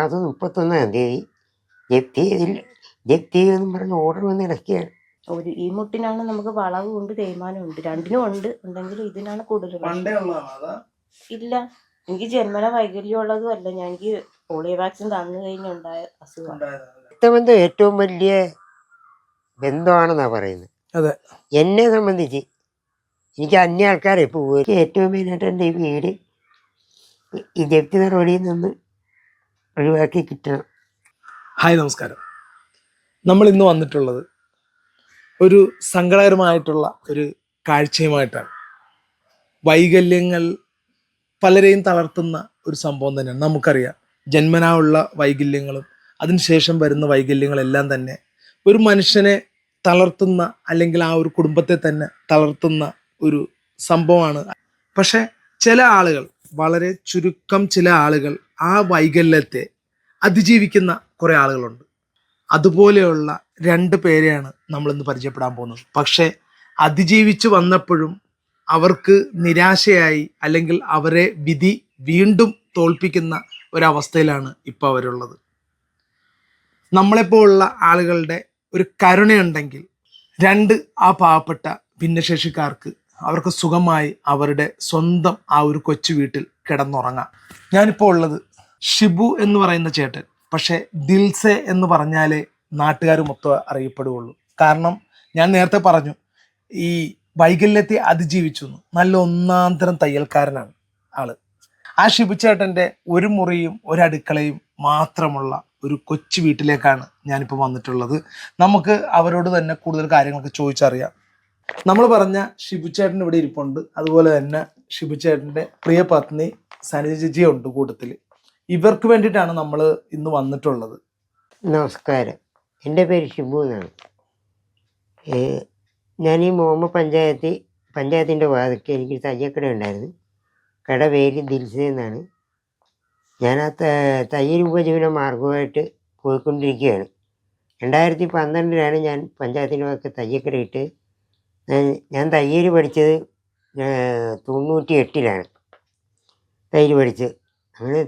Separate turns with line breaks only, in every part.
മാസം മുപ്പത്തൊന്നാം തീയതി ജപ്തി ചെയ്തില്ല ജപ്തി എന്ന് പറഞ്ഞ് ഓർഡർ വന്ന് ഇടയ്ക്കുകയാണ്
ഒരു ഈ മുട്ടിനാണ് നമുക്ക് വളവും ഉണ്ട് തേയ്മാനം ഉണ്ട്. രണ്ടിനും ഉണ്ട്. ഉണ്ടെങ്കിലും ഇതിനാണ് കൂടുതൽ. ഇല്ല. എനിക്ക് ജന്മന വൈകല്യം ഉള്ളതും അല്ല ഞാൻ എനിക്ക് പോളിയോ വാക്സിൻ തന്നു കഴിഞ്ഞുണ്ടായ അസുഖം
ഏറ്റവും വലിയ ബന്ധമാണെന്നാ പറയുന്നത്.
അതെ.
എന്നെ സംബന്ധിച്ച് എനിക്ക് അന്യ ആൾക്കാരെ പോകും ഏറ്റവും മെയിനായിട്ട് എന്റെ ഈ വീട് ഈ ജപ്തി നടപടിയിൽ നിന്ന് ഒഴിവാക്കി കിട്ടണം
ഹായ് നമസ്കാരം. നമ്മൾ ഇന്ന് വന്നിട്ടുള്ളത് ഒരു സങ്കടകരമായിട്ടുള്ള ഒരു കാഴ്ചയുമായിട്ടാണ്. വൈകല്യങ്ങൾ പലരെയും തളർത്തുന്ന ഒരു സംഭവം തന്നെയാണ്. നമുക്കറിയാം ജന്മനാ ഉള്ള വൈകല്യങ്ങളും അതിനുശേഷം വരുന്ന വൈകല്യങ്ങളെല്ലാം തന്നെ ഒരു മനുഷ്യനെ തളർത്തുന്ന അല്ലെങ്കിൽ ആ ഒരു കുടുംബത്തെ തന്നെ തളർത്തുന്ന ഒരു സംഭവമാണ്. പക്ഷേ ചില ആളുകൾ വളരെ ചുരുക്കം ചില ആളുകൾ ആ വൈകല്യത്തെ അതിജീവിക്കുന്ന കുറേ ആളുകളുണ്ട്. അതുപോലെയുള്ള രണ്ട് പേരെയാണ് നമ്മളിന്ന് പരിചയപ്പെടാൻ പോകുന്നത്. പക്ഷേ അതിജീവിച്ചു വന്നപ്പോഴും അവർക്ക് നിരാശയായി അല്ലെങ്കിൽ അവരെ വിധി വീണ്ടും തോൽപ്പിക്കുന്ന ഒരവസ്ഥയിലാണ് ഇപ്പോൾ അവരുള്ളത്. നമ്മളെപ്പോലുള്ള ആളുകളുടെ ഒരു കരുണയുണ്ടെങ്കിൽ രണ്ട് ആ പാവപ്പെട്ട ഭിന്നശേഷിക്കാർക്ക് അവർക്ക് സുഖമായി അവരുടെ സ്വന്തം ആ ഒരു കൊച്ചു വീട്ടിൽ കിടന്നുറങ്ങാം. ഞാനിപ്പോൾ ഉള്ളത് ഷിബു എന്ന് പറയുന്ന ചേട്ടൻ. പക്ഷേ ദിൽസെ എന്ന് പറഞ്ഞാലേ നാട്ടുകാർ മൊത്തം അറിയപ്പെടുകയുള്ളൂ. കാരണം ഞാൻ നേരത്തെ പറഞ്ഞു ഈ വൈകല്യത്തെ അതിജീവിച്ചു നല്ല ഒന്നാന്തരം തരം തയ്യൽക്കാരനാണ് ആൾ. ആ ഷിബു ചേട്ടന്റെ ഒരു മുറിയും ഒരു അടുക്കളയും മാത്രമുള്ള ഒരു കൊച്ചു വീട്ടിലേക്കാണ് ഞാനിപ്പോൾ വന്നിട്ടുള്ളത്. നമുക്ക് അവരോട് തന്നെ കൂടുതൽ കാര്യങ്ങളൊക്കെ ചോദിച്ചറിയാം. നമ്മൾ പറഞ്ഞ ഷിബു ചേട്ടൻ ഇവിടെ ഇരിപ്പുണ്ട്. അതുപോലെ തന്നെ ഷിബു ചേട്ടന്റെ പ്രിയ പത്നി സനിജ ഉണ്ട് കൂട്ടത്തിൽ ഇവർക്ക് വേണ്ടിയിട്ടാണ് നമ്മൾ ഇന്ന് വന്നിട്ടുള്ളത്.
നമസ്കാരം. എന്റെ പേര് ഷിബു എന്നാണ്. ഞാൻ ഈ മോമ പഞ്ചായത്ത് പഞ്ചായത്തിന്റെ വാതിക്ക് എനിക്ക് തയ്യക്കട ഉണ്ടായിരുന്നു. കട പേര് ദിൽസ എന്നാണ്. ഞാൻ ആ തയ്യൽ ഉപജീവന മാർഗമായിട്ട് പോയിക്കൊണ്ടിരിക്കുകയാണ്. രണ്ടായിരത്തി പന്ത്രണ്ടിലാണ് ഞാൻ പഞ്ചായത്തിന്റെ ഭാഗത്ത് തയ്യക്കട ഇട്ട് ഞാൻ- തയ്യൽ പഠിച്ചത് തൊണ്ണൂറ്റി എട്ടിലാണ് തയ്യൽ പഠിച്ചത് അങ്ങനെ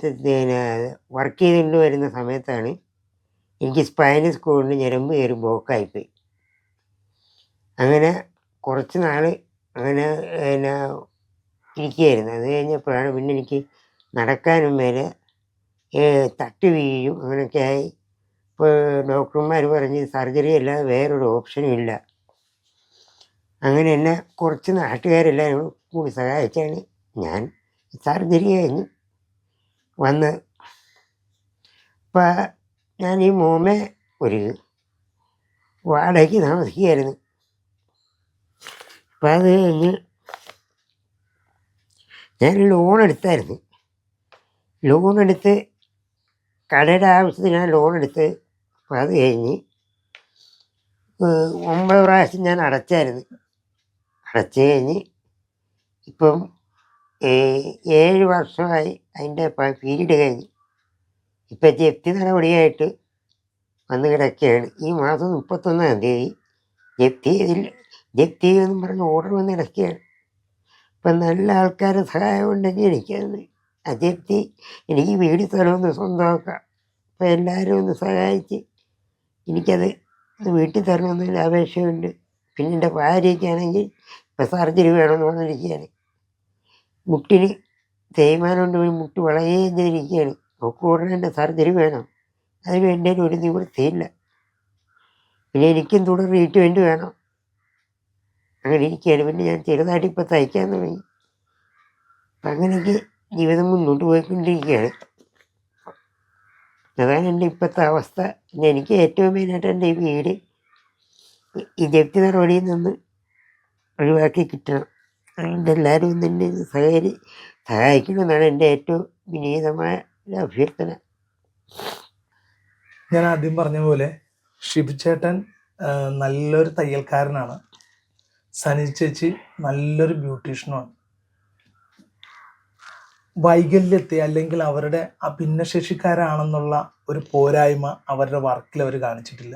വർക്ക് ചെയ്തുകൊണ്ട് വരുന്ന സമയത്താണ് എനിക്ക് സ്പൈനൽ സ്കൂളിന്റെ ഞരമ്പ് കയറി ബ്ലോക്കായിപ്പോയി അങ്ങനെ കുറച്ച് നാൾ അങ്ങനെ പിന്നെ ഇരിക്കുകയായിരുന്നു. അത് കഴിഞ്ഞപ്പോഴാണ് പിന്നെ എനിക്ക് നടക്കാനും മേലെ തട്ട് വീഴും അങ്ങനെയൊക്കെ ആയി. ഇപ്പോൾ ഡോക്ടർമാർ പറഞ്ഞ് സർജറി അല്ലാതെ വേറൊരു ഓപ്ഷനും ഇല്ല. അങ്ങനെ എന്നെ കുറച്ച് നാട്ടുകാരെല്ലാവരും കൂടി സഹായിച്ചാണ് ഞാൻ സർജറി കഴിഞ്ഞ് വന്ന്. ഇപ്പം ഞാൻ ഈ മോമെ ഒരു വാടകയ്ക്ക് താമസിക്കുകയായിരുന്നു. അപ്പം അത് കഴിഞ്ഞ് ഞാൻ ലോൺ എടുത്ത് കടയുടെ ആവശ്യത്തിന് ഞാൻ ലോൺ എടുത്ത് അപ്പം അത് കഴിഞ്ഞ് ഒമ്പത് പ്രാവശ്യം ഞാൻ അടച്ചായിരുന്നു. അടച്ചു കഴിഞ്ഞ് ഇപ്പം ഏഴ് വർഷമായി അതിന്റെ പീരീഡ് കഴിഞ്ഞ്. ഇപ്പം ജപ്തി നടപടിയായിട്ട് വന്ന് കിടക്കുകയാണ്. ഈ മാസം മുപ്പത്തൊന്നാം തീയതി ജപ്തി ജപ്തി എന്നും പറഞ്ഞ് ഓർഡർ വന്ന് കിടക്കുകയാണ്. ഇപ്പം നല്ല ആൾക്കാരുടെ സഹായം ഉണ്ടെങ്കിൽ എനിക്കത് ആ ജപ്തി എനിക്ക് വീട് സ്ഥലമൊന്ന് സ്വന്തമാക്കാം. അപ്പം എല്ലാവരും ഒന്ന് സഹായിച്ച് എനിക്കത് വീട്ടിൽ തരണമെന്നൊരു അപേക്ഷയുണ്ട് പിന്നെ എന്റെ ഭാര്യയ്ക്കാണെങ്കിൽ ഇപ്പം സർജറി വേണമെന്ന് പറഞ്ഞിരിക്കുകയാണ്. മുട്ടിന് തേയ്മാനം കൊണ്ട് ഒരു മുട്ട് വളയേ ഇരിക്കുകയാണ്. അവൾക്ക് ഉടനെ തന്നെ സർജറി വേണം. അതിന് എന്റെ ഒരു നിവൃത്തിയില്ല. പിന്നെ എനിക്കും തുടർ ട്രീറ്റ്മെന്റ് വേണം. അങ്ങനെ ഇരിക്കുകയാണ്. പിന്നെ ഞാൻ ചെറുതായിട്ട് ഇപ്പോൾ തയ്ക്കാൻ തുടങ്ങി. അപ്പം അങ്ങനെയൊക്കെ ജീവിതം മുന്നോട്ട് പോയിക്കൊണ്ടിരിക്കുകയാണ്. അതാണ് എന്റെ ഇപ്പോഴത്തെ അവസ്ഥ. പിന്നെ എനിക്ക് ഏറ്റവും മെയിനായിട്ട് എന്റെ ഈ വീട് ഈ ജപ്തി നടപടിയിൽ നിന്ന് ഒഴിവാക്കി കിട്ടണം. അതുകൊണ്ട് എല്ലാവരും ഒന്ന് എന്നെ ഇത് സഹകരി സഹായിക്കണമെന്നാണ് എന്റെ ഏറ്റവും വിനീതമായ അഭ്യർത്ഥന.
ഞാൻ ആദ്യം പറഞ്ഞ പോലെ ഷിബുചേട്ടൻ നല്ലൊരു തയ്യൽക്കാരനാണ്. സനി ചേച്ചി നല്ലൊരു ബ്യൂട്ടീഷ്യനുമാണ്. വൈകല്യത്തെ അല്ലെങ്കിൽ അവരുടെ ആ ഭിന്നശേഷിക്കാരാണെന്നുള്ള ഒരു പോരായ്മ അവരുടെ വർക്കിൽ അവർ കാണിച്ചിട്ടില്ല.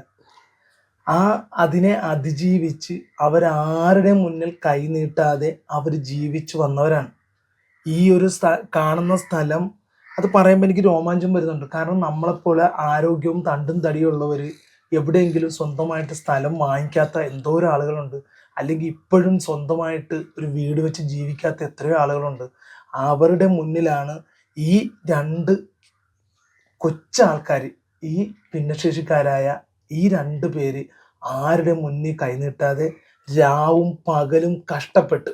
ആ അതിനെ അതിജീവിച്ച് അവരാരുടെ മുന്നിൽ കൈനീട്ടാതെ അവർ ജീവിച്ചു വന്നവരാണ്. ഈ ഒരു സ്ഥ കാണുന്ന സ്ഥലം അത് പറയുമ്പോൾ എനിക്ക് രോമാഞ്ചം വരുന്നുണ്ട്. കാരണം നമ്മളെപ്പോലെ ആരോഗ്യവും തണ്ടും തടിയുള്ളവർ എവിടെയെങ്കിലും സ്വന്തമായിട്ട് സ്ഥലം വാങ്ങിക്കാത്ത എന്തോരം ആളുകളുണ്ട്. അല്ലെങ്കിൽ ഇപ്പോഴും സ്വന്തമായിട്ട് ഒരു വീട് വെച്ച് ജീവിക്കാത്ത എത്രയോ ആളുകളുണ്ട്. അവരുടെ മുന്നിലാണ് ഈ രണ്ട് കൊച്ചാൾക്കാർ ഈ ഭിന്നശേഷിക്കാരായ ഈ രണ്ട് പേര് ആരുടെ മുന്നിൽ കൈനീട്ടാതെ രാവും പകലും കഷ്ടപ്പെട്ട്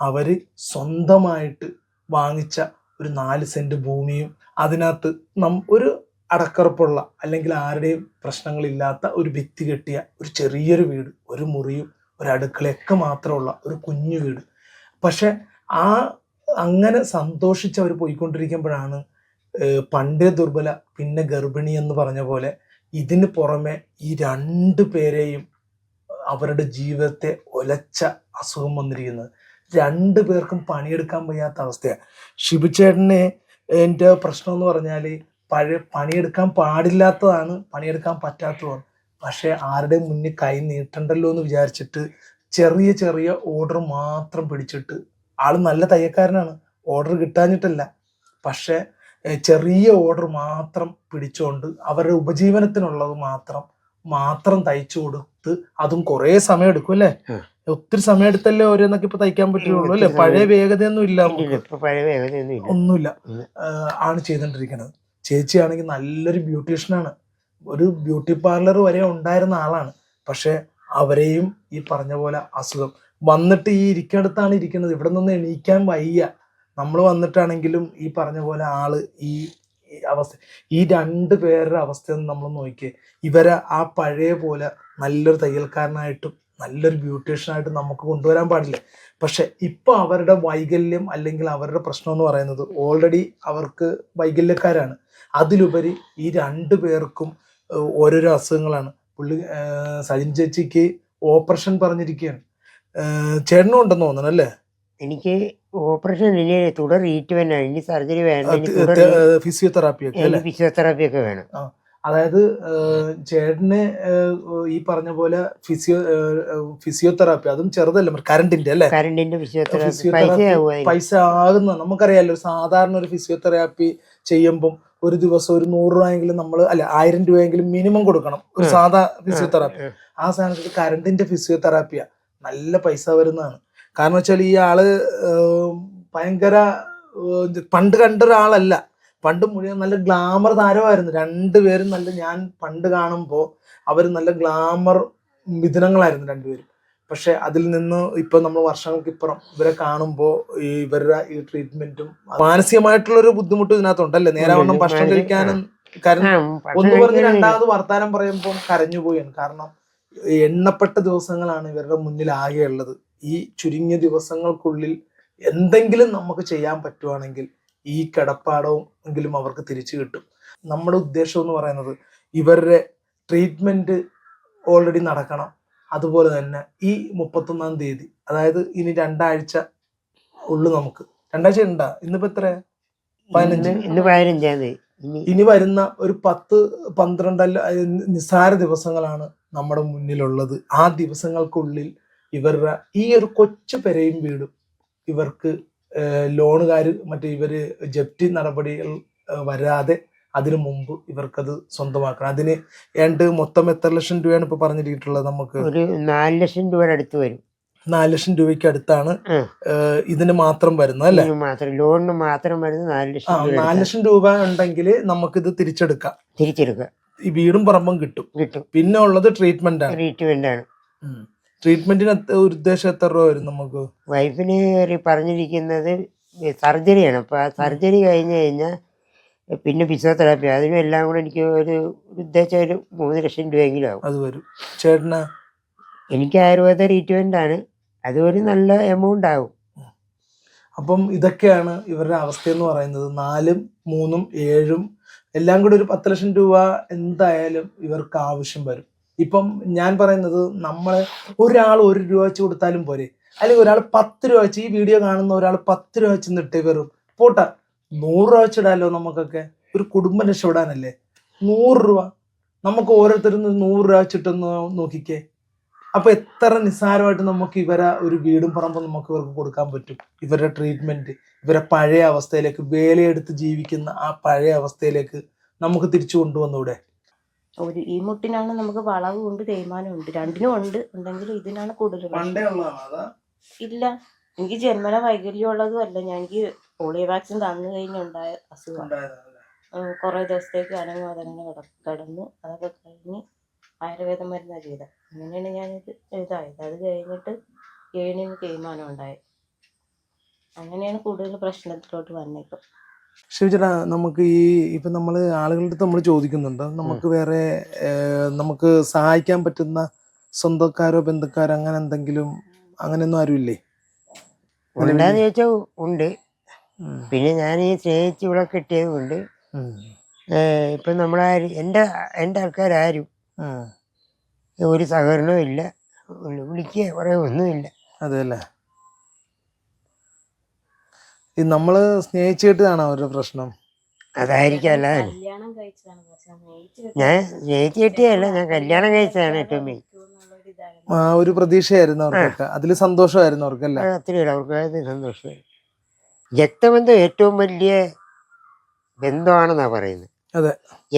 അവർ സ്വന്തമായിട്ട് വാങ്ങിച്ച ഒരു നാല് സെന്റ് ഭൂമിയും അതിനകത്ത് നം ഒരു അടക്കറപ്പുള്ള അല്ലെങ്കിൽ ആരുടെയും പ്രശ്നങ്ങളില്ലാത്ത ഒരു ഭിത്തി കെട്ടിയ ഒരു ചെറിയൊരു വീട് ഒരു മുറിയും ഒരു അടുക്കളയൊക്കെ മാത്രമുള്ള ഒരു കുഞ്ഞു വീട്. പക്ഷെ ആ അങ്ങനെ സന്തോഷിച്ച് അവർ പോയിക്കൊണ്ടിരിക്കുമ്പോഴാണ് പണ്ടേ ദുർബല പിന്നെ ഗർഭിണി എന്ന് പറഞ്ഞ പോലെ ഇതിന് പുറമെ ഈ രണ്ട് പേരെയും അവരുടെ ജീവിതത്തെ ഒലച്ച അസുഖം വന്നിരിക്കുന്നത്. രണ്ടു പേർക്കും പണിയെടുക്കാൻ വയ്യാത്ത അവസ്ഥയാണ്. ഷിബുചേട്ടനെ എന്റെ പ്രശ്നം എന്ന് പറഞ്ഞാൽ പഴയ പണിയെടുക്കാൻ പാടില്ലാത്തതാണ് പണിയെടുക്കാൻ പറ്റാത്തതാണ്. പക്ഷെ ആരുടെ മുന്നിൽ കൈ നീട്ടണ്ടല്ലോ എന്ന് വിചാരിച്ചിട്ട് ചെറിയ ചെറിയ ഓർഡർ മാത്രം പിടിച്ചിട്ട് ആൾ നല്ല തയ്യക്കാരനാണ്. ഓർഡർ കിട്ടാഞ്ഞിട്ടല്ല. പക്ഷെ ചെറിയ ഓർഡർ മാത്രം പിടിച്ചുകൊണ്ട് അവരുടെ ഉപജീവനത്തിനുള്ളത് മാത്രം മാത്രം തയ്ച്ചു കൊടുത്ത് അതും കുറേ സമയം എടുക്കും അല്ലേ ഒത്തിരി സമയം എടുത്തല്ലേ ഓരോന്നൊക്കെ ഇപ്പൊ തയ്ക്കാൻ പറ്റുള്ളൂ അല്ലെ? പഴയ വേഗതയൊന്നും ഇല്ല ഒന്നുമില്ല. ആണ് ചെയ്തോണ്ടിരിക്കുന്നത്. ചേച്ചിയാണെങ്കിൽ നല്ലൊരു ബ്യൂട്ടീഷ്യനാണ് ഒരു ബ്യൂട്ടി പാർലർ വരെ ഉണ്ടായിരുന്ന ആളാണ്. പക്ഷെ അവരെയും ഈ പറഞ്ഞ പോലെ അസുഖം. വന്നിട്ട് ഈ ഇരിക്കടുത്താണ് ഇരിക്കുന്നത്. ഇവിടെ നിന്ന് എണീക്കാൻ വയ്യ. നമ്മൾ വന്നിട്ടാണെങ്കിലും ഈ പറഞ്ഞ പോലെ ആൾ ഈ അവസ്ഥ ഈ രണ്ട് പേരുടെ അവസ്ഥ നമ്മൾ നോക്കിയേ. ഇവരെ ആ പഴയ പോലെ നല്ലൊരു തയ്യൽക്കാരനായിട്ടും നല്ലൊരു ബ്യൂട്ടീഷ്യനായിട്ടും നമുക്ക് കൊണ്ടുവരാൻ പാടില്ല. പക്ഷെ ഇപ്പൊ അവരുടെ വൈകല്യം അല്ലെങ്കിൽ അവരുടെ പ്രശ്നം എന്ന് പറയുന്നത് ഓൾറെഡി അവർക്ക് വൈകല്യക്കാരാണ്. അതിലുപരി ഈ രണ്ട് പേർക്കും ഓരോരോ അസുഖങ്ങളാണ്. പുള്ളി സജിൻ ചേച്ചിക്ക് ഓപ്പറേഷൻ പറഞ്ഞിരിക്കുകയാണ്. ചേട്ടനും ഉണ്ടെന്ന് തോന്നണം അല്ലേ
എനിക്ക് ഓപ്പറേഷൻ ഇല്ലേ തുടർ ട്രീറ്റ്മെന്റ് ഇനി സർജറി തുടർ
ഫിസിയോതെറാപ്പി ഒക്കെ അല്ലേ?
ഫിസിയോതെറാപ്പി ഒക്കെ വേണം.
അതായത് ചേട്ടന് ഈ പറഞ്ഞ പോലെ ഫിസിയോ ഫിസിയോതെറാപ്പി അതും ചെറുതല്ല കറണ്ടിന്റെ അല്ലെ?
കറണ്ടിന്റെ ഫിസിയോതെറാപ്പി പൈസ
ആകുന്ന നമുക്കറിയാലോ ഒരു സാധാരണ ഒരു ഫിസിയോതെറാപ്പി ചെയ്യുമ്പം ഒരു ദിവസം ഒരു നൂറ് രൂപയെങ്കിലും നമ്മൾ അല്ല ആയിരം രൂപയെങ്കിലും മിനിമം കൊടുക്കണം ഒരു. സാധാ ഫിസിയോതെറാപ്പി ആ. സാധനത്തിൽ കറണ്ടിന്റെ ഫിസിയോതെറാപ്പിയാ നല്ല പൈസ വരുന്നതാണ്. കാരണം വെച്ചാൽ ഈ ആൾ ഭയങ്കര പണ്ട് കണ്ട ഒരാളല്ല. പണ്ട് മുഴുവൻ നല്ല ഗ്ലാമർ താരമായിരുന്നു. രണ്ടുപേരും നല്ല ഞാൻ പണ്ട് കാണുമ്പോൾ അവർ നല്ല ഗ്ലാമർ മിഥുനങ്ങളായിരുന്നു രണ്ടുപേരും പക്ഷെ അതിൽ നിന്ന് ഇപ്പൊ നമ്മൾ വർഷങ്ങൾക്ക് ഇപ്പുറം ഇവരെ കാണുമ്പോൾ ഈ ഇവരുടെ ഈ ട്രീറ്റ്മെന്റും മാനസികമായിട്ടുള്ള ഒരു ബുദ്ധിമുട്ട് ഇതിനകത്തുണ്ടല്ലേ? നേരാവണ്ണം. ഭക്ഷണം കഴിക്കാനും
കാരണം
ഒന്ന് പറഞ്ഞ് രണ്ടാമത് വർത്താനം പറയുമ്പോൾ കരഞ്ഞുപോയാണ് കാരണം എണ്ണപ്പെട്ട ദിവസങ്ങളാണ് ഇവരുടെ മുന്നിൽ ആകെ ഉള്ളത് ഈ ചുരുങ്ങിയ ദിവസങ്ങൾക്കുള്ളിൽ എന്തെങ്കിലും നമുക്ക് ചെയ്യാൻ പറ്റുവാണെങ്കിൽ ഈ കിടപ്പാടവും എങ്കിലും അവർക്ക് തിരിച്ചു കിട്ടും. നമ്മുടെ ഉദ്ദേശം എന്ന് പറയുന്നത് ഇവരുടെ ട്രീറ്റ്മെന്റ് ഓൾറെഡി നടക്കണം. അതുപോലെ തന്നെ ഈ മുപ്പത്തൊന്നാം തീയതി അതായത് ഇനി രണ്ടാഴ്ച ഉള്ളു നമുക്ക്. രണ്ടാഴ്ച ഉണ്ടാ ഇന്നിപ്പോ എത്ര? പതിനഞ്ച്.
ഇന്ന് പതിനഞ്ചാം തീയതി. ഇനി
വരുന്ന ഒരു പത്ത് പന്ത്രണ്ടല്ല നിസ്സാര ദിവസങ്ങളാണ് നമ്മുടെ മുന്നിലുള്ളത്. ആ ദിവസങ്ങൾക്കുള്ളിൽ ഇവരുടെ ഈ ഒരു കൊച്ചു പെരയും വീടും ഇവർക്ക് ലോണുകാർ മറ്റേ ഇവർ ജപ്തി നടപടികൾ വരാതെ അതിനു മുമ്പ് ഇവർക്കത് സ്വന്തമാക്കണം. അതിന് ഏണ്ട് മൊത്തം എത്ര ലക്ഷം രൂപയാണ് ഇപ്പൊ പറഞ്ഞിട്ടുള്ളത് നമുക്ക്?
ഒരു നാല് ലക്ഷം രൂപയുടെ അടുത്ത് വരും.
നാല് ലക്ഷം രൂപയ്ക്ക് അടുത്താണ്. ഇതിന് മാത്രം വരുന്നത് അല്ലെ?
ലോണിന് മാത്രം വരുന്നത് നാല് ലക്ഷം രൂപ
നാല് ലക്ഷം രൂപ ഉണ്ടെങ്കിൽ നമുക്കിത് തിരിച്ചെടുക്കാം.
തിരിച്ചെടുക്കുക.
ഈ വീടും പറമ്പും കിട്ടും.
കിട്ടും.
പിന്നെ ഉള്ളത് ട്രീറ്റ്മെന്റ് ആണ്.
ട്രീറ്റ്മെന്റ് ആണ്.
ട്രീറ്റ്മെന്റിന് ഉദ്ദേശം എത്ര രൂപ വരും നമുക്ക്?
വൈഫിന് പറഞ്ഞിരിക്കുന്നത് സർജറിയാണ്. അപ്പോൾ ആ സർജറി കഴിഞ്ഞ് കഴിഞ്ഞാൽ പിന്നെ ഫിസിയോതെറാപ്പി. അതിനും എല്ലാം കൂടെ എനിക്ക് ഒരു ഉദ്ദേശം ഒരു മൂന്ന് ലക്ഷം രൂപയെങ്കിലും ആകും
അത് വരും. ചേട്ടന്?
എനിക്ക് ആയുർവേദ ട്രീറ്റ്മെന്റ് ആണ്. അത് ഒരു നല്ല എമൗണ്ട് ആകും
അപ്പം ഇതൊക്കെയാണ് ഇവരുടെ അവസ്ഥ എന്ന് പറയുന്നത്. നാലും മൂന്നും ഏഴും എല്ലാം കൂടി ഒരു പത്ത് ലക്ഷം രൂപ എന്തായാലും ഇവർക്ക് ആവശ്യം വരും. ഇപ്പം ഞാൻ പറയുന്നത് നമ്മൾ ഒരാൾ ഒരു രൂപ വെച്ച് കൊടുത്താലും പോരെ. അല്ലെങ്കിൽ ഒരാൾ പത്ത് രൂപ വെച്ച് ഈ വീഡിയോ കാണുന്ന ഒരാൾ പത്ത് രൂപ വെച്ച് നിട്ടേ വരും പോട്ടെ നൂറ് രൂപ വെച്ചിടാലോ നമുക്കൊക്കെ? ഒരു കുടുംബം രക്ഷപ്പെടാനല്ലേ? നൂറ് രൂപ. നമുക്ക് ഓരോരുത്തരും നൂറ് രൂപ വെച്ചിട്ടൊന്ന് നോക്കിക്കേ. അപ്പൊ എത്ര നിസ്സാരമായിട്ട് നമുക്ക് ഇവരെ ഒരു വീടും പറമ്പും നമുക്ക് ഇവർക്ക് കൊടുക്കാൻ പറ്റും. ഇവരുടെ ട്രീറ്റ്മെന്റ് ഇവരെ പഴയ അവസ്ഥയിലേക്ക് വേലയെടുത്ത് ജീവിക്കുന്ന ആ പഴയ അവസ്ഥയിലേക്ക് നമുക്ക് തിരിച്ചു കൊണ്ടുവന്നൂടെ?
ഒരു ഈ മുട്ടിനാണ് നമുക്ക് വളവും ഉണ്ട് തേയ്മാനം ഉണ്ട്. രണ്ടിനും ഉണ്ട്. ഉണ്ടെങ്കിലും ഇതിനാണ് കൂടുതൽ ഇല്ല. എനിക്ക് ജന്മന വൈകല്യം ഉള്ളതും അല്ല. ഞാൻ എനിക്ക് പോളിയോ വാക്സിൻ തന്നു കഴിഞ്ഞുണ്ടായ അസുഖം കുറേ ദിവസത്തേക്ക് അനങ്ങും അതങ്ങനെ കിട കിടന്നു. അതൊക്കെ കഴിഞ്ഞ് ആയുർവേദ മരുന്നാണ് ചെയ്തത്. അങ്ങനെയാണ് ഞാനിത് ഇതായത്. അത് കഴിഞ്ഞിട്ട് ഏണിന് തേയ്മാനം ഉണ്ടായത് അങ്ങനെയാണ് കൂടുതൽ പ്രശ്നത്തിലോട്ട് വന്നേക്കും
ശിവചേട്ടാ നമുക്ക് ഈ ഇപ്പൊ നമ്മൾ ആളുകളുടെ അടുത്ത് നമ്മൾ ചോദിക്കുന്നുണ്ട്. നമുക്ക് വേറെ നമുക്ക് സഹായിക്കാൻ പറ്റുന്ന സ്വന്തക്കാരോ ബന്ധുക്കാരോ അങ്ങനെ എന്തെങ്കിലും അങ്ങനെയൊന്നും ആരും ഇല്ലേ?
ഉണ്ടാന്ന് ചോദിച്ചാൽ ഉണ്ട്. പിന്നെ ഞാൻ ഈ സ്നേഹിച്ച് ഇവിടെ കിട്ടിയത് കൊണ്ട് ഇപ്പം നമ്മളാരും എന്റെ എന്റെ ആൾക്കാരും ഒരു സഹകരണവും ഇല്ല. വിളിക്കുക കുറേ ഒന്നുമില്ല.
അതെ അല്ലേ? ഈ നമ്മൾ സ്നേഹിച്ചിട്ടാണോ അവരുടെ പ്രശ്നം?
അതായിരിക്കും അല്ലാതെ ഞാൻ സ്നേഹിച്ചിട്ടല്ല ഞാൻ കല്യാണം കഴിച്ചതാണ് ഏറ്റവും മെയിൻ
ആ ഒരു പ്രതീക്ഷയായിരുന്നു അവർക്കൊക്കെ. അതിൽ സന്തോഷമായിരുന്നു അവർക്കല്ല?
അവർക്ക് അത് സന്തോഷമായി രക്തബന്ധം ഏറ്റവും വലിയ ബന്ധമാണെന്നാണ് പറയുന്നത്.
അതെ.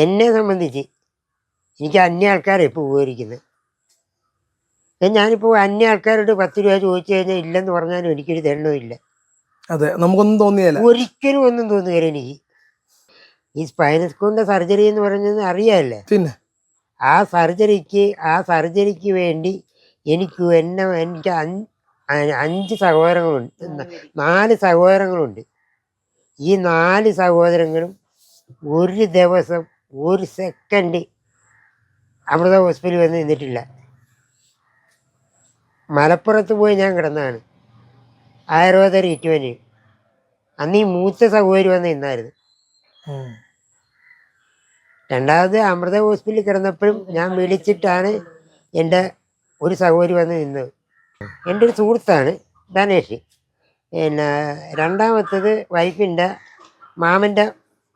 എന്നെ സംബന്ധിച്ച് എനിക്ക് അന്യ ആൾക്കാരെ ഇപ്പോൾ ഉപകരിക്കുന്നത്. ഞാനിപ്പോൾ അന്യ ആൾക്കാരോട് പത്ത് രൂപ ചോദിച്ചു കഴിഞ്ഞാൽ ഇല്ലെന്ന് പറഞ്ഞാലും എനിക്കൊരു തെണ്ണമില്ല
അതെ നമുക്കൊന്നും തോന്നിയല്ല
ഒരിക്കലും ഒന്നും തോന്നുകയില്ല എനിക്ക്. ഈ സ്പൈനസ്കോണിന്റെ സർജറി എന്ന് പറഞ്ഞത് അറിയാമല്ലേ
പിന്നെ?
ആ സർജറിക്ക് ആ സർജറിക്ക് വേണ്ടി എനിക്ക് എന്നെ എനിക്ക് അഞ്ച് സഹോദരങ്ങളുണ്ട്. നാല് സഹോദരങ്ങളുണ്ട്. ഈ നാല് സഹോദരങ്ങളും ഒരു ദിവസം ഒരു സെക്കൻഡ് അമൃത ഹോസ്പിറ്റലിൽ വന്ന് നിന്നിട്ടില്ല. മലപ്പുറത്ത് പോയി ഞാൻ കിടന്നതാണ്. ആയുർവേദ ട്രീറ്റ്മെന്റ് അന്ന് ഈ മൂത്ത സഹോദരി വന്ന് നിന്നായിരുന്നു. രണ്ടാമത് അമൃത ഹോസ്പിറ്റലിൽ കിടന്നപ്പോഴും ഞാൻ വിളിച്ചിട്ടാണ് എന്റെ ഒരു സഹോദരി വന്ന് നിന്നത്. എന്റെ ഒരു സുഹൃത്താണ് ധനേഷ്. പിന്നെ രണ്ടാമത്തത് വൈഫിന്റെ മാമന്റെ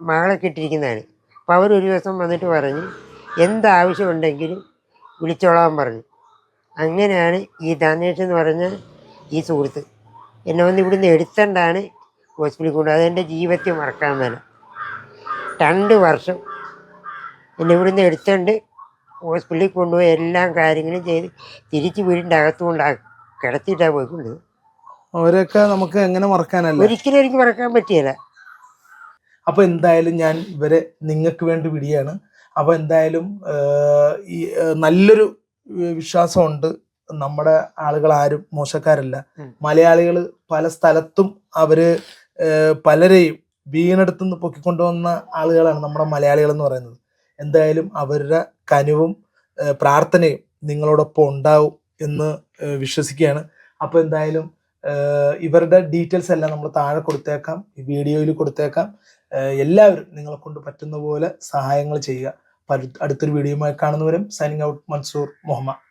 മകളെ കിട്ടിയിരിക്കുന്നതാണ് അപ്പോൾ ഒരു ദിവസം വന്നിട്ട് പറഞ്ഞ് എന്താവശ്യമുണ്ടെങ്കിലും വിളിച്ചോളാൻ പറഞ്ഞു. അങ്ങനെയാണ് ഈ ധനേഷ് എന്ന് പറഞ്ഞ ഈ സുഹൃത്ത്. എന്നെ വന്ന് ഇവിടുന്ന് എടുത്തണ്ടാണ് ഹോസ്പിറ്റലിൽ കൊണ്ടുപോയത് അതെന്റെ ജീവിതത്തിൽ മറക്കാൻ മേല. രണ്ട് വർഷം എന്നെ ഇവിടുന്ന് എടുത്തുകൊണ്ട് ഹോസ്പിറ്റലിൽ കൊണ്ടുപോയി എല്ലാ കാര്യങ്ങളും ചെയ്ത് തിരിച്ച് വീടിന്റെ അകത്തുകൊണ്ട് കിടത്തിയിട്ടാണ് പോയിക്കൊണ്ട്.
അവരൊക്കെ നമുക്ക് എങ്ങനെ മറക്കാനല്ല?
ഒരിക്കലും എനിക്ക് മറക്കാൻ പറ്റിയല്ല.
അപ്പൊ എന്തായാലും ഞാൻ ഇവരെ നിങ്ങൾക്ക് വേണ്ടി വിടിയാണ്. അപ്പൊ എന്തായാലും ഈ നല്ലൊരു വിശ്വാസമുണ്ട്. നമ്മുടെ ആളുകൾ ആരും മോശക്കാരല്ല മലയാളികൾ പല സ്ഥലത്തും അവർ പലരെയും വീണെടുത്തുനിന്ന് പൊക്കിക്കൊണ്ടുവന്ന ആളുകളാണ് നമ്മുടെ മലയാളികൾ എന്ന് പറയുന്നത്. എന്തായാലും അവരുടെ കനിവും പ്രാർത്ഥനയും നിങ്ങളോടൊപ്പം ഉണ്ടാവും എന്ന് വിശ്വസിക്കുകയാണ്. അപ്പൊ എന്തായാലും ഇവരുടെ ഡീറ്റെയിൽസ് എല്ലാം നമ്മൾ താഴെ കൊടുത്തേക്കാം വീഡിയോയിൽ കൊടുത്തേക്കാം. എല്ലാവരും നിങ്ങളെ കൊണ്ട് പറ്റുന്ന പോലെ സഹായങ്ങൾ ചെയ്യുക. അടുത്തൊരു വീഡിയോയുമായി കാണുന്നവരും സൈനിങ് ഔട്ട് മൻസൂർ മുഹമ്മദ്.